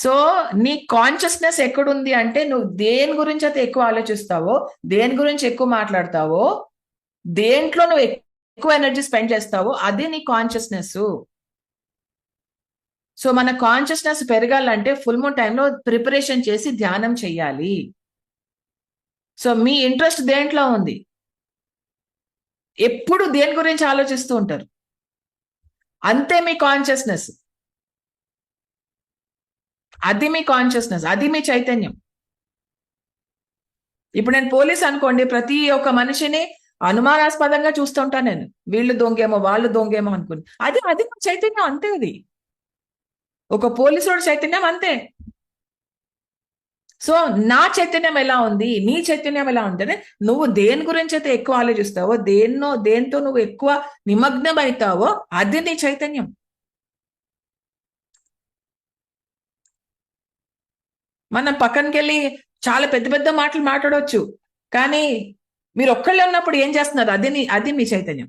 So నీ consciousness ఎక్కడుంది అంటే నువ్వు దేని గురించి అయితే ఎక్కువ ఆలోచిస్తావో దేని గురించి ఎక్కువ మాట్లాడతావో దేంట్లో నువ్వు ఎక్కువ ఎనర్జీ స్పెండ్ చేస్తావో అది నీ కాన్షియస్నెస్ సో మన కాన్షియస్నెస్ పెరగాలంటే ఫుల్ మూన్ టైంలో ప్రిపరేషన్ చేసి ధ్యానం చెయ్యాలి. సో మీ ఇంట్రెస్ట్ దేంట్లో ఉంది? ఎప్పుడు దేని గురించి ఆలోచిస్తూ ఉంటారు? అంతే మీ కాన్షియస్నెస్ అది మీ కాన్షియస్నెస్ అది మీ చైతన్యం. ఇప్పుడు నేను పోలీస్ అనుకోండి ప్రతి ఒక్క మనిషిని అనుమానాస్పదంగా చూస్తుంటాను నేను. వీళ్ళు దొంగేమో వాళ్ళు దొంగేమో అనుకుని. అది అది నా చైతన్యం అంతే అది. ఒక పోలీసుడు చైతన్యం అంతే. సో నా చైతన్యం ఎలా ఉంది? నీ చైతన్యం ఎలా ఉంది అంటే నువ్వు దేని గురించి అయితే ఎక్కువ ఆలోచిస్తావో దేన్నో దేంతో నువ్వు ఎక్కువ నిమగ్నం అవుతావో అది నీ చైతన్యం. మనం పక్కనకి వెళ్ళి చాలా పెద్ద పెద్ద మాటలు మాట్లాడవచ్చు కానీ మీరు ఒక్కళ్ళే ఉన్నప్పుడు ఏం చేస్తున్నారు? అది అది మీ చైతన్యం.